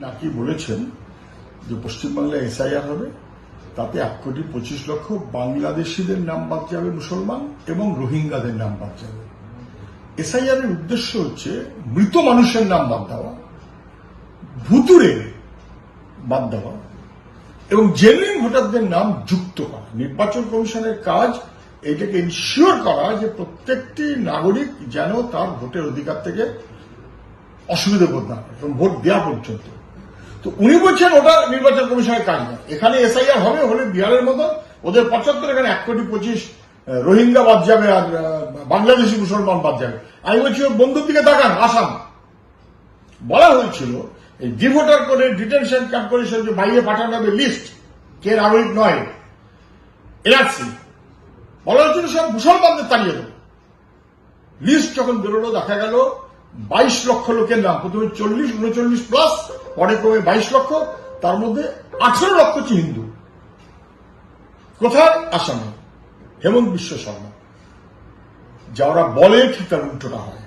নাকি বলেছেন যে পশ্চিমবাংলায় এসআইআর হবে? তাতে এক কোটি পঁচিশ লক্ষ বাংলাদেশিদের নাম বাদ যাবে মুসলমান এবং রোহিঙ্গাদের নাম বাদ যাবে। এসআইআর এর উদ্দেশ্য হচ্ছে মৃত মানুষের নাম বাদ দেওয়া ভুতুরে বাদ দেওয়া এবং জেনুইন ভোটারদের নাম যুক্ত করা। নির্বাচন কমিশনের কাজ এটাকে ইনশিওর করা যে প্রত্যেকটি নাগরিক যেন তার ভোটের অধিকার থেকে অসুবিধা বোধ না এবং ভোট দেওয়া পর্যন্ত। তো উনি বলছেন ওটা নির্বাচন কমিশনের কাজ না এখানে এসআইআর হবে, হলে বিহারের মতো ওদের পঁচাত্তর, এখানে এক কোটি পঁচিশ রোহিঙ্গা বাদ যাবে আর বাংলাদেশি মুসলমান বাদ যাবে। আমি বলছি ওর বন্ধুর দিকে তাকান আসাম বলা হয়েছিল, এই ডিভোটার করে ডিটেনশন ক্যাম্প করে সে বাইরে পাঠানো হবে লিস্ট, কে নাগরিক নয়, এনআরসি। বলা হয়েছিল, সব মুসলমানদের তাড়িয়ে দেবে। লিস্ট যখন বেরোলো, দেখা গেল বাইশ লক্ষ লোকের নাম। প্রথমে চল্লিশ, উনচল্লিশ প্লাস পরে ক্রমে বাইশ লক্ষ, তার মধ্যে আঠারো লক্ষ হচ্ছে হিন্দু। কোথায়? আসামে। হেমন্ত বিশ্ব শর্মা। যা ওরা বলে ঠিক তার উল্টোটা হয়।